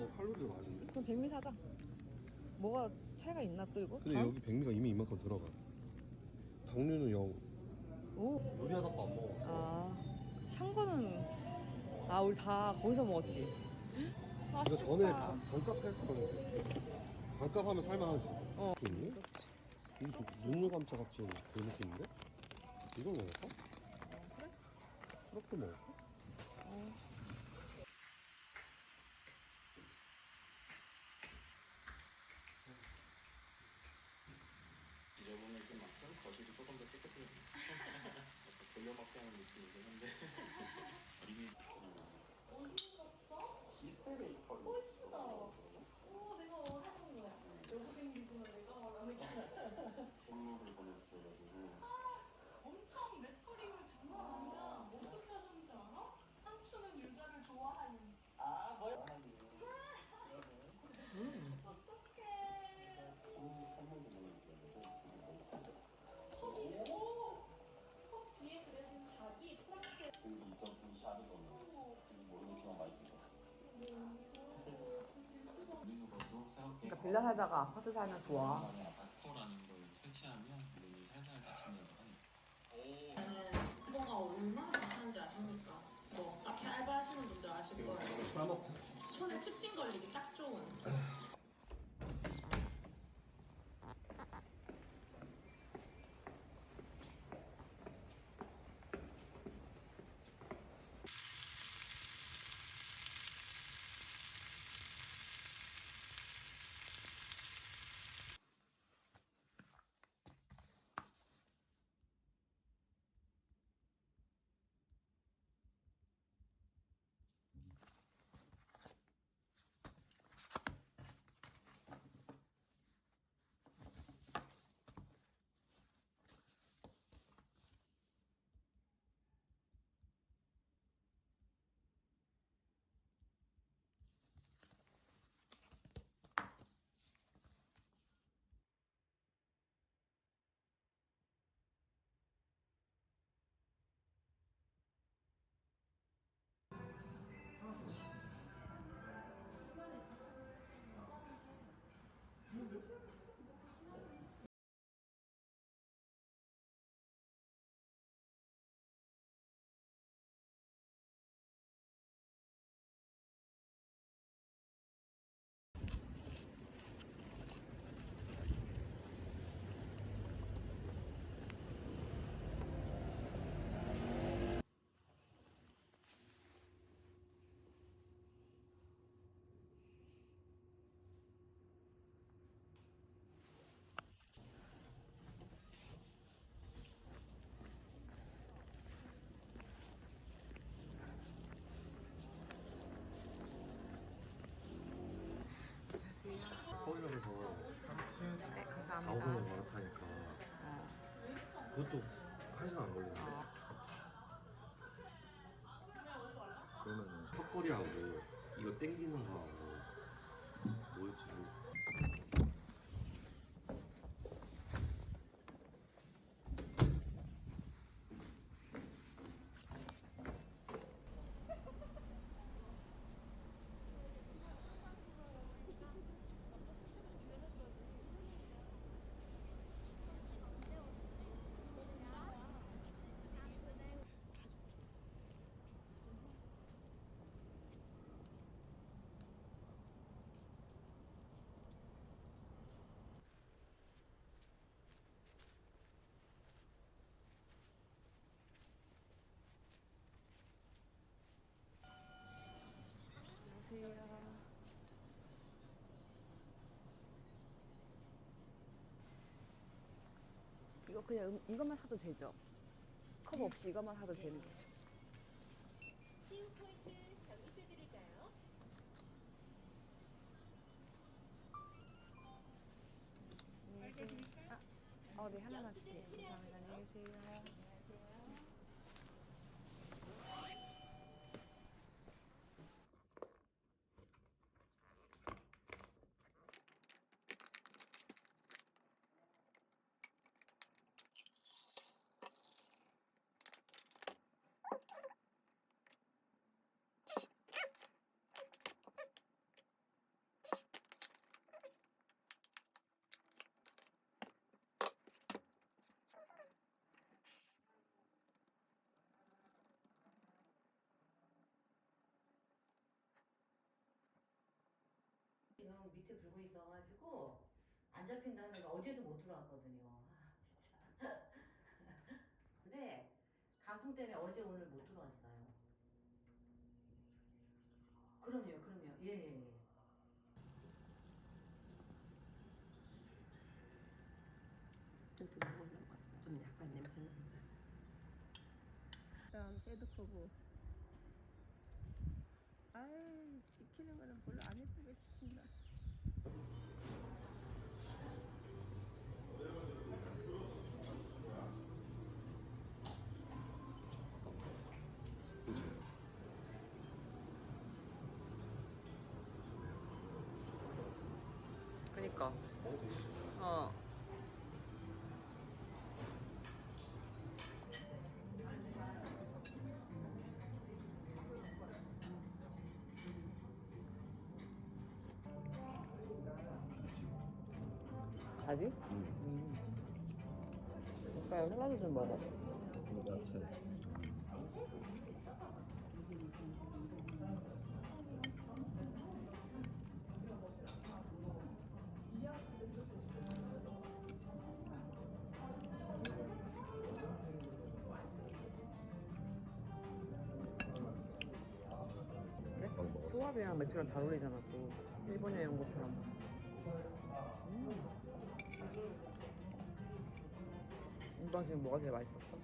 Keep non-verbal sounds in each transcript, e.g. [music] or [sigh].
어, 칼로리가 많은데? 그럼 백미 사자. 뭐가 차이가 있나 또 이거? 근데 당? 여기 백미가 이미 이만큼 들어가. 당류는 영. 오. 요리하다 거안 먹어. 아. 샹궈는 아 우리 다 거기서 먹었지. 이거 맛있겠다. 전에 반- 반값 했으면 반값 하면 살만하지. 어. 있니? 이거 눈물 감자 같이 그 느낌인데? 이걸 먹을까? 그래? 그렇게 먹을까? 어. 이제보면 좀 막상 거실이 조금 더 깨끗해요. 약간 돌려막기 하는 느낌이긴 한데. 이미 이스테리 털이 오, 내가 원하는 거야. 여고생 기준으로 내가 원하는 거야. 선물을 보내주셔가지고 엄청 레터링을 장난 아니야. 뭐 어떻게 하셨는지 알아? 삼촌은 유자를 좋아하는. 아 뭐야? 어떡해. 선물도 보내주셔가지고 컵이, 오! 컵 뒤에 그려진 닭이 프랑스의 고기 2.2 샤르도네 모르겠지만 맛있을 것 같아요. 우리는 것도 새롭게 그러니까 빌라 살다가 아파트 살면 좋아. 4, 5분을 감사합니다. 갈아타니까 어. 그것도 한 시간 안 걸리는데 어. 그러면 턱걸이하고 이거 땡기는 거하고 뭐였지 뭐. 그냥 음- 이것만 사도 되죠? 컵 없이 이것만 사도 되는 거죠? 시우 포인트 적립해드릴까요? 안녕히 계세요. 아, 어, 네, 하나만 주세요. 감사합니다. 안녕히 계세요. 밑에 불고 있어가지고 안 잡힌다는 거 어제도 못 들어왔거든요. 아 진짜. [laughs] 근데 강풍 때문에 어제 오늘 못 들어왔어요. 그럼요, 그럼요. 예 예예. 예, 이렇게 먹으려고 좀 약간 냄새 난다. 일단 헤드커브. 아이 찍히는 거는 별로 안 예쁘게 찍힌다. 그니까. 어. 자기? 음. 오빠 샐러드 좀 먹어. 이거 야채. 그래? 초밥이랑 맥주랑 잘 어울리잖아 또 일본 여행 온 것처럼 지금 뭐가 제일 맛있었어?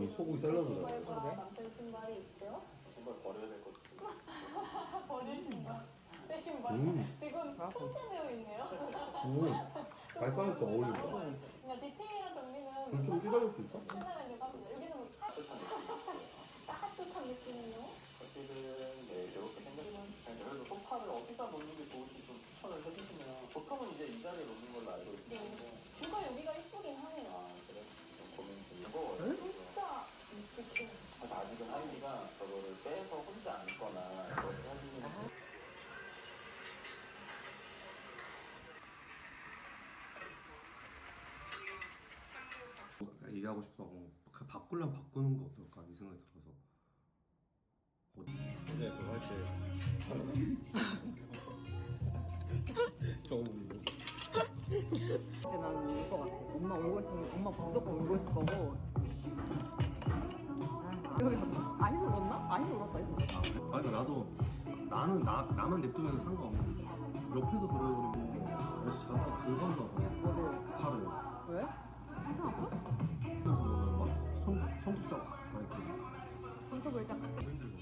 거의 소고기 샐러드잖아. 신발과 남편 신발이 있죠. 신발 버려야 될 것 같은데 [laughs] 버릴 신발. 새 신발. 음. 지금 아, 통째되어 있네요. 음. 발사믹도 어울린다. 그러니까 디테일한 정리는 불좀 찌달릴 수 있어? 신나는 합니다. 여기는 뭐 따- 따뜻한 느낌 따뜻한 느낌이요. 사실은 네 이렇게 생겼지만 그래도 소파를 어디다 놓는 게 좋을지 좀 추천을 해주시면 보통은 이제 이 자리에 놓는 걸로 알고 있는데 누가 여기가 이쁘긴 하네요. 아 그래? 좀 고민 중이고 그래서 진짜 이쁘게. 사실 아직은 하이미가 저거를 빼서 혼자 앉거나 그렇게 하는 얘기하고 싶다고 그 바꾸려면 바꾸는 거 어떨까 이 생각이 들어서. 어제 그거 할때. [laughs] 저거 보고 근데 나는 울것 같아 엄마 울고 있으면 엄마 무조건 울고 있을 거고. 아, 여기서 아이스 울었나? 아이스 울었다 아이스 울었다. 아니 그러니까 나도 나는 나 나만 냅두면 상관없는데 옆에서 그러고 그래서 자다가 긁었나 봐 팔을. 왜? 찾아왔어? 손, 손톱 쫙 가있고 손톱을 딱 힘들고